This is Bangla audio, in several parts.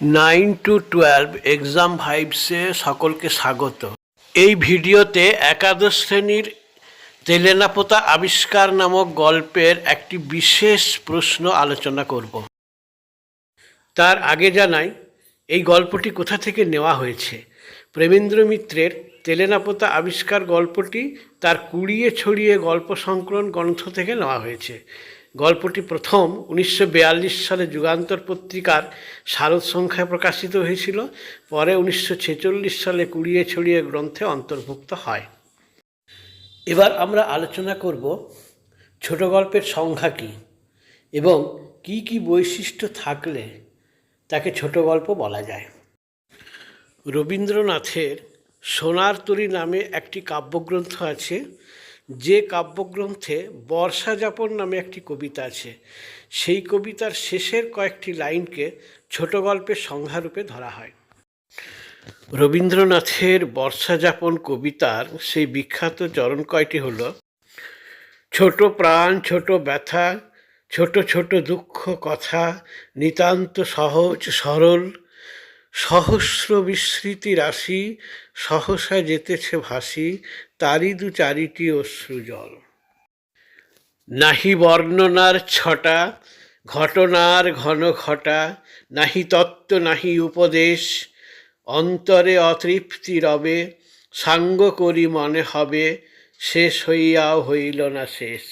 নাইন টু টুয়েলভ এক্সাম ভাইবসে সকলকে স্বাগত। এই ভিডিওতে একাদশ শ্রেণির তেলেনাপোতা আবিষ্কার নামক গল্পের একটি বিশেষ প্রশ্ন আলোচনা করব। তার আগে জানাই, এই গল্পটি কোথা থেকে নেওয়া হয়েছে? প্রেমেন্দ্র মিত্রের তেলেনাপোতা আবিষ্কার গল্পটি তার কুড়িয়ে ছড়িয়ে গল্প সংকলন গ্রন্থ থেকে নেওয়া হয়েছে। গল্পটি প্রথম উনিশশো বিয়াল্লিশ সালে যুগান্তর পত্রিকার শারদ সংখ্যায় প্রকাশিত হয়েছিল। পরে উনিশশো ছেচল্লিশ সালে কুড়িয়ে ছড়িয়ে গ্রন্থে অন্তর্ভুক্ত হয়। এবার আমরা আলোচনা করব ছোট গল্পের সংখ্যা কী এবং কি কি বৈশিষ্ট্য থাকলে তাকে ছোট গল্প বলা যায়। রবীন্দ্রনাথের সোনার তরী নামে একটি কাব্যগ্রন্থ আছে। যে কাব্যগ্রন্থে বর্ষা যাপন নামে একটি কবিতা আছে, সেই কবিতার শেষের কয়েকটি লাইনকে ছোট গল্পের সংজ্ঞারূপে ধরা হয়। রবীন্দ্রনাথের বর্ষা যাপন কবিতার সেই বিখ্যাত চরণ কয়টি হল, ছোট প্রাণ, ছোট ব্যথা, ছোট ছোট দুঃখ, কথা, নিতান্ত সহজ, সরল সহস্র বিস্মৃতি রাশি, সহসা যেতেছে ভাসি তারি দু চারিটি অশ্রুজল নাহি বর্ণনার ছটা, ঘটনার ঘন ঘটা, নাহি তত্ত্ব, নাহি উপদেশ, অন্তরে অতৃপ্তি রবে, সাঙ্গ করি মনে হবে, শেষ হইয়াও হইল না শেষ।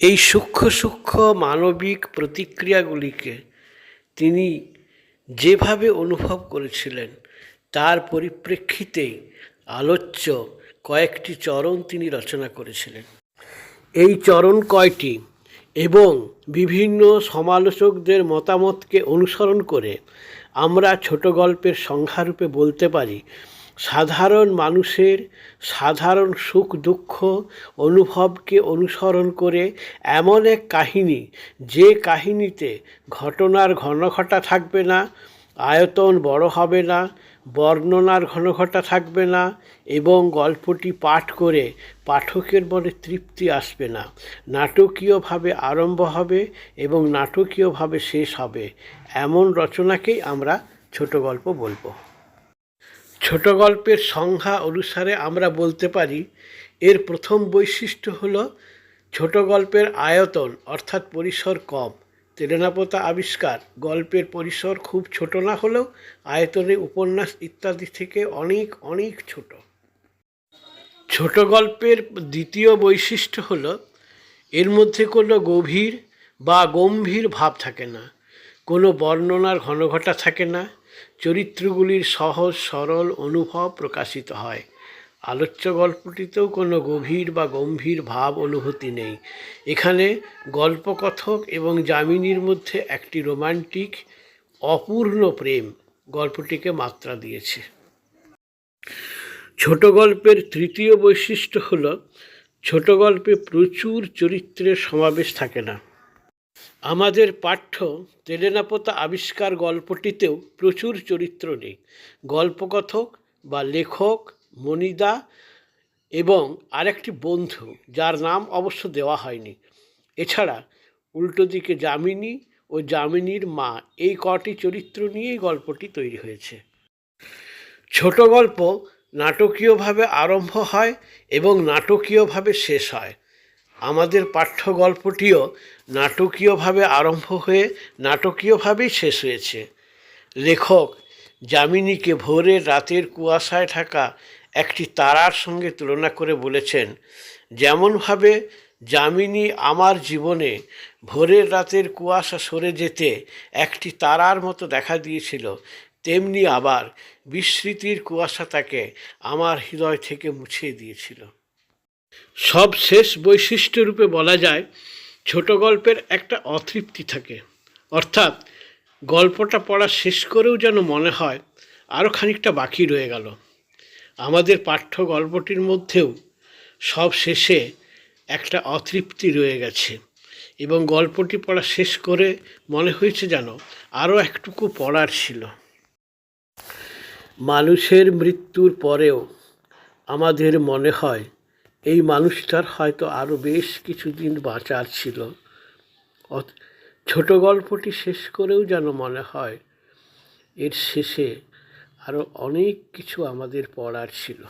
এই সূক্ষ্ম সূক্ষ্ম মানবিক প্রতিক্রিয়াগুলিকে তিনি যেভাবে অনুভব করেছিলেন, তার পরিপ্রেক্ষিতেই আলোচ্য কয়েকটি চরণ তিনি রচনা করেছিলেন। এই চরণ কয়টি এবং বিভিন্ন সমালোচকদের মতামতকে অনুসরণ করে আমরা ছোট গল্পের সংখ্যারূপে বলতে পারি সাধারণ মানুষের সাধারণ সুখ দুঃখ অনুভবকে অনুসরণ করে এমন এক কাহিনী। যে কাহিনীতে ঘটনার ঘনঘটা থাকবে না, আয়তন বড় হবে না, বর্ণনার ঘনঘটা থাকবে না এবং গল্পটি পাঠ করে পাঠকের মনে তৃপ্তি আসবে না। নাটকীয়ভাবে আরম্ভ হবে এবং নাটকীয়ভাবে শেষ হবে। এমন রচনাকেই আমরা ছোট গল্প বলব। ছোট গল্পের সংজ্ঞা অনুসারে আমরা বলতে পারি, এর প্রথম বৈশিষ্ট্য হল ছোট গল্পের আয়তন, অর্থাৎ পরিসর কম। তেলেনাপোতা আবিষ্কার, গল্পের পরিসর খুব ছোট না হলেও আয়তনে উপন্যাস ইত্যাদি থেকে অনেক অনেক ছোট। ছোট গল্পের দ্বিতীয় বৈশিষ্ট্য হল, এর মধ্যে কোনো গভীর বা গম্ভীর ভাব থাকে না। কোনো বর্ণনার ঘনঘটা থাকে না। চরিত্রগুলির সহজ, সরল অনুভব প্রকাশিত হয়। আলোচ্য গল্পটিতেও কোনো গভীর বা গম্ভীর ভাব অনুভূতি নেই। এখানে গল্পকথক এবং যামিনীর মধ্যে একটি রোমান্টিক, অপূর্ণ প্রেম গল্পটিকে মাত্রা দিয়েছে। ছোট গল্পের তৃতীয় বৈশিষ্ট্য হল, ছোট গল্পে প্রচুর চরিত্রের সমাবেশ থাকে না। আমাদের পাঠ্য তেলেনাপোতা আবিষ্কার গল্পটিতেও প্রচুর চরিত্র নেই। গল্পকথক বা লেখক, মনিদা এবং আরেকটি বন্ধু, যার নাম অবশ্য দেওয়া হয়নি। এছাড়া উল্টো দিকে যামিনী ও যামিনীর মা, এই কটি চরিত্র নিয়েই গল্পটি তৈরি হয়েছে। ছোট গল্প নাটকীয়ভাবে আরম্ভ হয় এবং নাটকীয়ভাবে শেষ হয়। আমাদের পাঠ্য গল্পটিও নাটকীয়ভাবে আরম্ভ হয়ে নাটকীয়ভাবেই শেষ হয়েছে। লেখক যামিনীকে ভোরের রাতের কুয়াশায় থাকা একটি তারার সঙ্গে তুলনা করে বলেছেন, যেমনভাবে যামিনী আমার জীবনে ভোরের রাতের কুয়াশা সরে যেতে একটি তারার মতো দেখা দিয়েছিল, তেমনি আবার বিস্মৃতির কুয়াশা তাকে আমার হৃদয় থেকে মুছিয়ে দিয়েছিল। সব শেষ বৈশিষ্ট্য রূপে বলা যায়, ছোট গল্পের একটা অতৃপ্তি থাকে। অর্থাৎ, গল্পটা পড়া শেষ করেও যেন মনে হয় আরও খানিকটা বাকি রয়ে গেল। আমাদের পাঠ্য গল্পটির মধ্যেও সব শেষে একটা অতৃপ্তি রয়ে গেছে এবং গল্পটি পড়া শেষ করে মনে হয়েছে যেন আরও একটুকু পড়ার ছিল। মানুষের মৃত্যুর পরেও আমাদের মনে হয় এই মানুষটার হয়তো আরও বেশ কিছুদিন বাঁচার ছিল। ছোট গল্পটি শেষ করেও যেন মনে হয়, এর শেষে আরও অনেক কিছু আমাদের পড়ার ছিল।